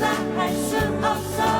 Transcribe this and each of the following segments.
보다 할 수 없어.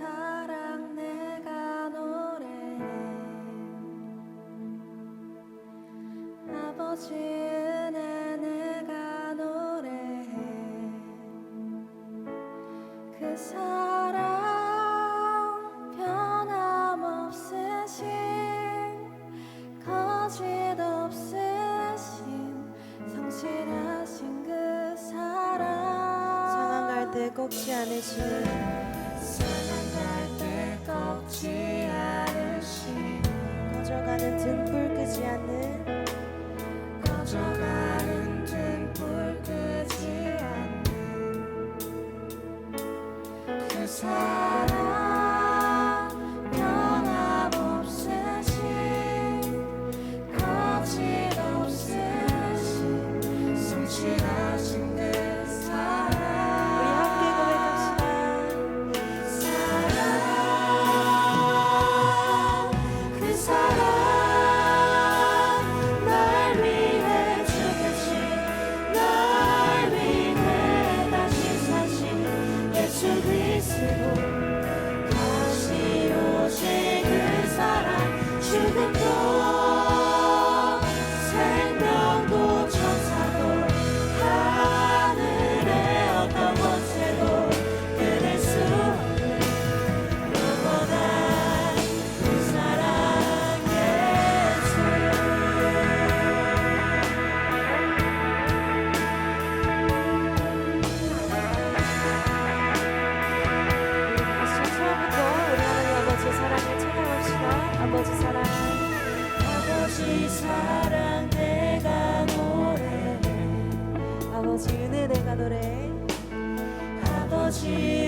사랑 내가 노래해 아버지 은혜 내가 노래해 그 사랑 변함없으신 거짓없으신 성실하신 그 사랑. 상한 갈때 꺾지 않으시는 情。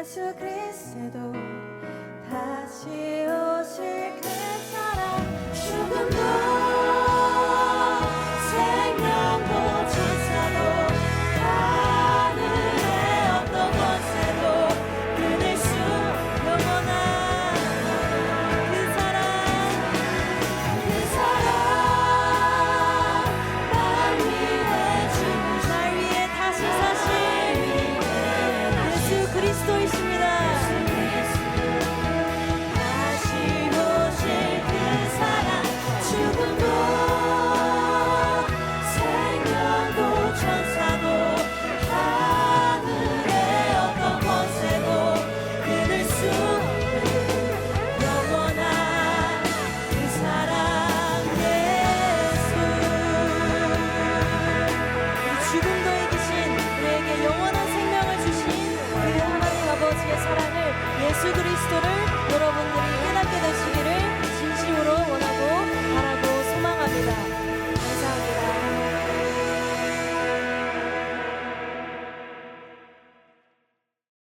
예수 그리스도 다시 오실 그 사람 죽음도